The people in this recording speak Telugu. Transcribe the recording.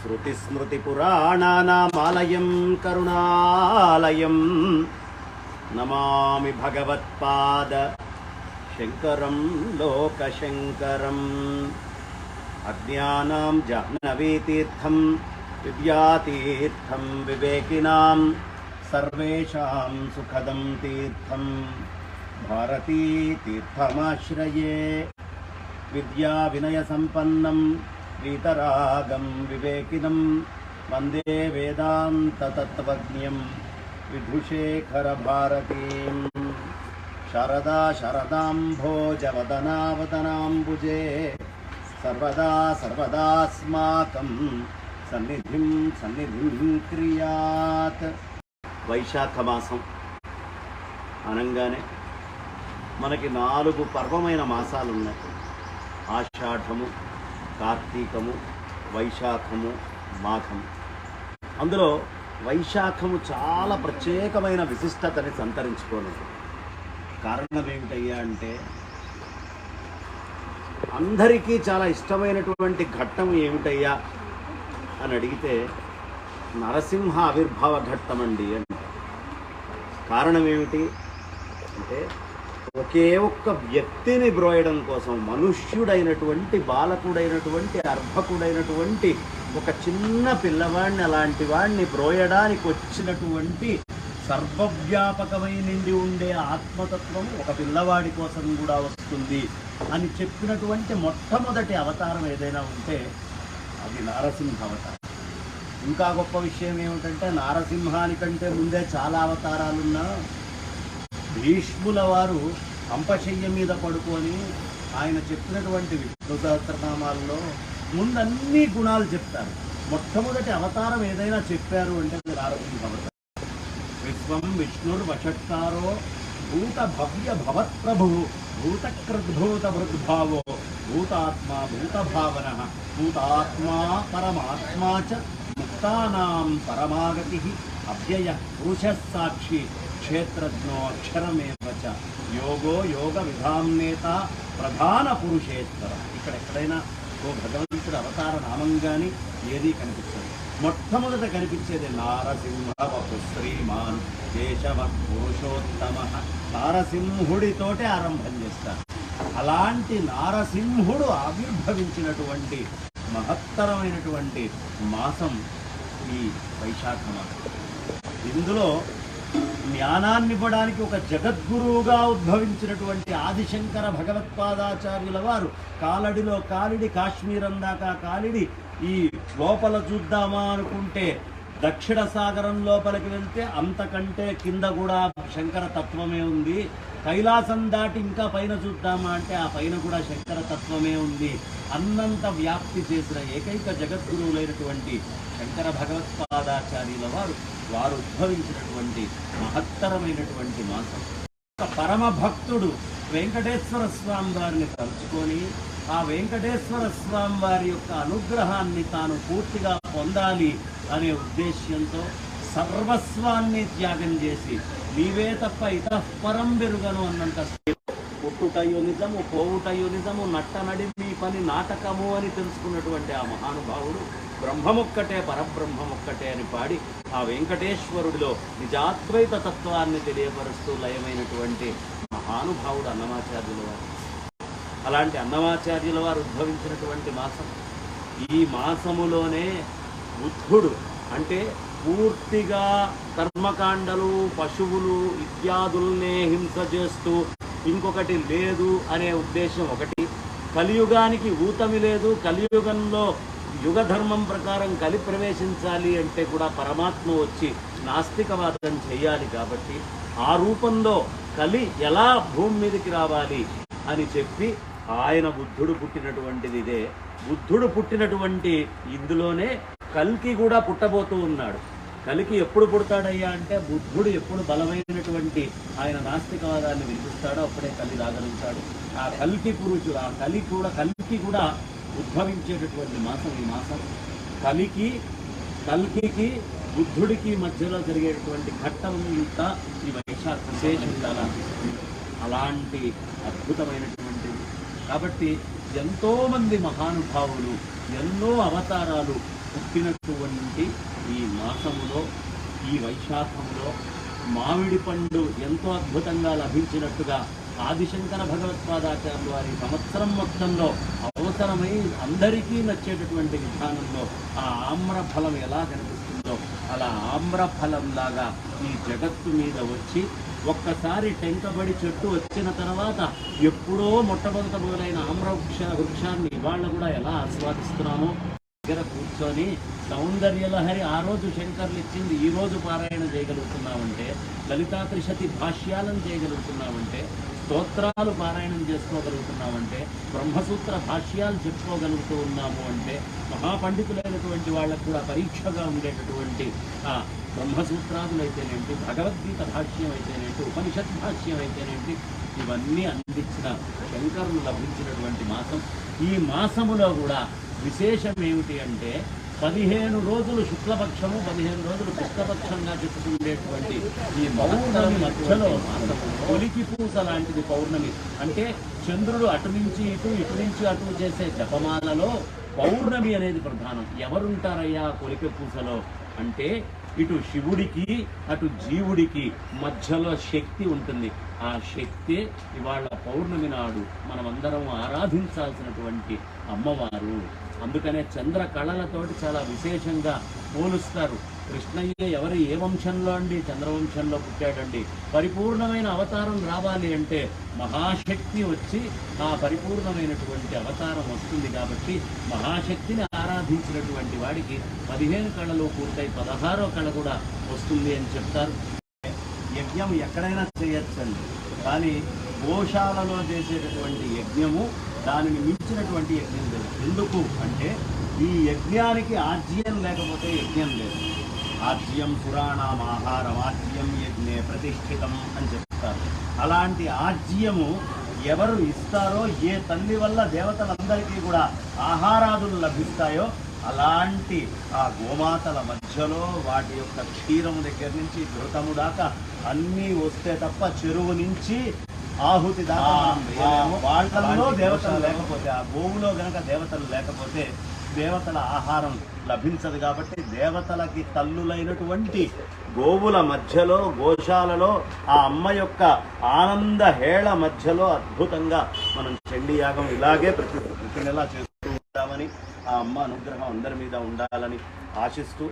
శృతిస్మృతిపురాణానామాలయం కరుణాలయం నమామి భగవత్పాద శంకరం లోకశంకరం అజ్ఞానాం జాహ్నవీతీర్థం విద్యాతీర్థం వివేకినాం సర్వేషాం సుఖదం తీర్థం భారతీతీర్థమాశ్రయే విద్యా వినయ సంపన్నం వివేకినం వందే వేదాంత తత్వజ్ఞం విభుషేఖర భారతీం శారదా శరదాంభోజవదనావదనాంబుజే. సర్వదా సర్వదాస్మాకం సన్నిధిం సన్నిధిం క్రియాత్. వైశాఖ మాసం అనంగానే మనకి నాలుగు పర్వమైన మాసాలు ఉన్నాయి ఆషాఢము కార్తీకము వైశాఖము మాఘము. అందులో వైశాఖము చాలా ప్రత్యేకమైన విశిష్టతని సంతరించుకోలేదు. కారణం ఏమిటయ్యా అంటే అందరికీ చాలా ఇష్టమైనటువంటి ఘట్టం ఏమిటయ్యా అని అడిగితే నరసింహ ఆవిర్భావ ఘట్టం అండి అంటే కారణం ఏమిటి అంటే ఒకే ఒక్క వ్యక్తిని బ్రోయడం కోసం మనుష్యుడైనటువంటి బాలకుడైనటువంటి అర్భకుడైనటువంటి ఒక చిన్న పిల్లవాడిని అలాంటి వాడిని బ్రోయడానికి వచ్చినటువంటి సర్వవ్యాపకమై నిండి ఉండే ఆత్మతత్వం ఒక పిల్లవాడి కోసం కూడా వస్తుంది అని చెప్పినటువంటి మొట్టమొదటి అవతారం ఏదైనా ఉంటే అది నారసింహ అవతారం. ఇంకా గొప్ప విషయం ఏమిటంటే నారసింహానికంటే ముందే చాలా అవతారాలున్నా భీష్ముల వారు అంపశయ్య మీద పడుకొని ఆయన చెప్పినటువంటి విష్ణు సహస్రనామాల్లో ముందన్ని గుణాలు చెప్తారు. మొట్టమొదటి అవతారం ఏదైనా చెప్పారు అంటే ఆరోగ్యం అవతారం. విశ్వం విష్ణుర్ వషట్కారో భూత భవ్య భవత్ప్రభు భూతకృద్భూత భృద్భావో భూతాత్మా భూతభావన భూతాత్మా పరమాత్మా చ ముక్తానాం పరమాగతి అవ్యయ పురుష సాక్షి క్షేత్రజ్ఞో అక్షరమేవ యోగో యోగ విధాన్నేత ప్రధాన పురుషేశ్వర ఇక్కడ ఎక్కడైనా ఓ భగవంతుడి అవతార నామం కానీ ఏదీ కనిపిస్తుంది మొట్టమొదట కనిపించేది నారసింహవపు శ్రీమాన్ కేశవ పురుషోత్తమ నారసింహుడితోటే ఆరంభం చేస్తారు. అలాంటి నారసింహుడు ఆవిర్భవించినటువంటి మహత్తరమైనటువంటి మాసం ఈ వైశాఖ మాసం. ఇందులో జ్ఞానాన్ని ఇవ్వడానికి ఒక జగద్గురువుగా ఉద్భవించినటువంటి ఆదిశంకర భగవత్పాదాచార్యుల వారు. కాలడిలో కాలిడి కాశ్మీరం దాకా కాలిడి ఈ లోపల చూద్దామా అనుకుంటే దక్షిణ సాగరం లోపలికి వెళ్తే అంతకంటే కింద కూడా శంకర తత్వమే ఉంది. కైలాసం దాటి ఇంకా పైన చూద్దామా అంటే ఆ పైన కూడా శంకర తత్వమే ఉంది. అన్నంత వ్యాప్తి చేసిన ఏకైక జగద్గురువులైనటువంటి శంకర భగవత్పాదాచార్యుల వారు. వారు ఉద్భవించినటువంటి మహత్తరమైనటువంటి మాసం. ఒక పరమ భక్తుడు వెంకటేశ్వర స్వామి వారిని తలుచుకొని ఆ వెంకటేశ్వర స్వామి వారి యొక్క అనుగ్రహాన్ని తాను పూర్తిగా పొందాలి అనే ఉద్దేశ్యంతో సర్వస్వాన్ని త్యాగం చేసి నీవే తప్ప ఇతర పెరుగను అన్నంత పుట్టుటయు నిజము పోవుటయో నిజము నట్ట నడిమి పని నాటకము అని తెలుసుకున్నటువంటి ఆ మహానుభావుడు బ్రహ్మమొక్కటే పరబ్రహ్మమొక్కటే అని పాడి ఆ వెంకటేశ్వరుడిలో నిజాద్వైత తత్వాన్ని తెలియపరుస్తూ లయమైనటువంటి మహానుభావుడు అన్నమాచార్యుల వారు. అలాంటి అన్నమాచార్యుల వారు ఉద్భవించినటువంటి మాసం. ఈ మాసములోనే బుద్ధుడు అంటే పూర్తిగా కర్మకాండలు పశువులు ఇత్యాదుల్నే హింస చేస్తూ ఇంకొకటి లేదు అనే ఉద్దేశం ఒకటి. కలియుగానికి ఊతమి లేదు కలియుగంలో యుగ ధర్మం ప్రకారం కలి ప్రవేశించాలి అంటే కూడా పరమాత్మ వచ్చి నాస్తికవాదం చేయాలి కాబట్టి ఆ రూపంలో కలి ఎలా భూమి మీదకి రావాలి అని చెప్పి ఆయన బుద్ధుడు పుట్టినటువంటిది ఇదే. బుద్ధుడు పుట్టినటువంటి ఇందులోనే కల్కి కూడా పుట్టబోతూ ఉన్నాడు. కలికి ఎప్పుడు పుడతాడయ్యా అంటే బుద్ధుడు ఎప్పుడు బలమైనటువంటి ఆయన నాస్తికవాదాన్ని వినిపిస్తాడో అప్పుడే కలి రాగలించాడు ఆ కల్కి పురుషుడు ఆ కలి కూడా కలికి కూడా ఉద్భవించేటటువంటి మాసం ఈ మాసం. కలికి కల్కికి బుద్ధుడికి మధ్యలో జరిగేటువంటి ఘట్టం ఇంత ఈ వైశాఖ విశేషం అలాంటి అద్భుతమైనటువంటిది కాబట్టి ఎంతోమంది మహానుభావులు ఎన్నో అవతారాలు పుట్టినటువంటి ఈ మాసములో ఈ వైశాఖములో మామిడి పండు ఎంతో అద్భుతంగా లభించినట్టుగా ఆదిశంకర భగవత్పాదాచార్యులు వారి సంవత్సరం మొత్తంలో అవసరమై అందరికీ నచ్చేటటువంటి విధానంలో ఆ ఆమ్ర ఫలం ఎలా కనిపిస్తుందో అలా ఆమ్ర ఈ జగత్తు మీద వచ్చి ఒక్కసారి టెంకబడి చెట్టు వచ్చిన తర్వాత ఎప్పుడో మొట్టమొదట మొదలైన ఆమ్ర వృక్ష వృక్షాన్ని ఇవాళ కూడా ఎలా ఆస్వాదిస్తున్నామో దగ్గర కూర్చొని సౌందర్యలహరి ఆ రోజు శంకర్లు ఇచ్చింది ఈ రోజు పారాయణ చేయగలుగుతున్నామంటే లలితా త్రిశతి భాష్యాలను చేయగలుగుతున్నామంటే స్తోత్రాలు పారాయణం చేసుకోగలుగుతున్నామంటే బ్రహ్మసూత్ర భాష్యాలు చెప్పుకోగలుగుతూ ఉన్నాము అంటే మహాపండితులైనటువంటి వాళ్ళకు కూడా పరీక్షగా ఉండేటటువంటి ఆ బ్రహ్మసూత్రాదులు అయితేనేంటి భగవద్గీత భాష్యం అయితేనేంటి ఉపనిషత్ భాష్యం అయితేనేంటి ఇవన్నీ అందించిన శంకరులు లభించినటువంటి మాసం. ఈ మాసములో కూడా విశేషం ఏమిటి అంటే పదిహేను రోజులు శుక్లపక్షము పదిహేను రోజులు కృష్ణపక్షంగా చెప్పుకునేటువంటి ఈ పౌర్ణమి మధ్యలో మాసము ఒలికి పూస లాంటిది పౌర్ణమి. అంటే చంద్రుడు అటు నుంచి ఇటు ఇటు నుంచి అటు చేసే జపమాలలో పౌర్ణమి అనేది ప్రధానం. ఎవరుంటారయ్యా కొలిక పూసలో? అంటే ఇటు శివుడికి అటు జీవుడికి మధ్యలో శక్తి ఉంటుంది. ఆ శక్తి ఇవాళ పౌర్ణమి నాడు మనమందరం ఆరాధించాల్సినటువంటి అమ్మవారు. అందుకనే చంద్ర కళలతోటి చాలా విశేషంగా పోలుస్తారు. కృష్ణయ్య ఎవరు ఏ వంశంలో అండి? చంద్రవంశంలో పుట్టాడండి. పరిపూర్ణమైన అవతారం రావాలి అంటే మహాశక్తి వచ్చి ఆ పరిపూర్ణమైనటువంటి అవతారం వస్తుంది కాబట్టి మహాశక్తిని ఆరాధించినటువంటి వాడికి పదిహేను కళలు పూర్తయి పదహారో కళ కూడా వస్తుంది అని చెప్తారు. యజ్ఞం ఎక్కడైనా చేయొచ్చండి. కానీ గోశాలలో చేసేటటువంటి యజ్ఞము దానిని మించినటువంటి యజ్ఞం లేదు. ఎందుకు అంటే ఈ యజ్ఞానికి ఆజ్యం లేకపోతే యజ్ఞం లేదు. ఆర్జ్యం పురాణం ఆహారం ఆర్జ్యం యజ్ఞే ప్రతిష్ఠితం అని చెప్తారు. అలాంటి ఆర్జ్యము ఎవరు ఇస్తారో ఏ తల్లి వల్ల దేవతలందరికీ కూడా ఆహారాదులు లభిస్తాయో అలాంటి ఆ గోమాతల మధ్యలో వాటి యొక్క క్షీరం దగ్గర నుంచి ధృతము దాకా అన్నీ వస్తే తప్ప చెరువు నుంచి ఆహుతి. వాళ్ళల్లో దేవతలు లేకపోతే ఆ గోవులో గనక దేవతలు లేకపోతే దేవతల ఆహారం లభించదు కాబట్టి దేవతలకి తల్లులైనటువంటి గోవుల మధ్యలో గోశాలలో ఆ అమ్మ యొక్క ఆనంద హేళ మధ్యలో అద్భుతంగా మనం చండీ యాగం ఇలాగే ప్రతి ప్రతి నెలా చేస్తూ ఉంటామని ఆ అమ్మ అనుగ్రహం అందరి మీద ఉండాలని ఆశిస్తూ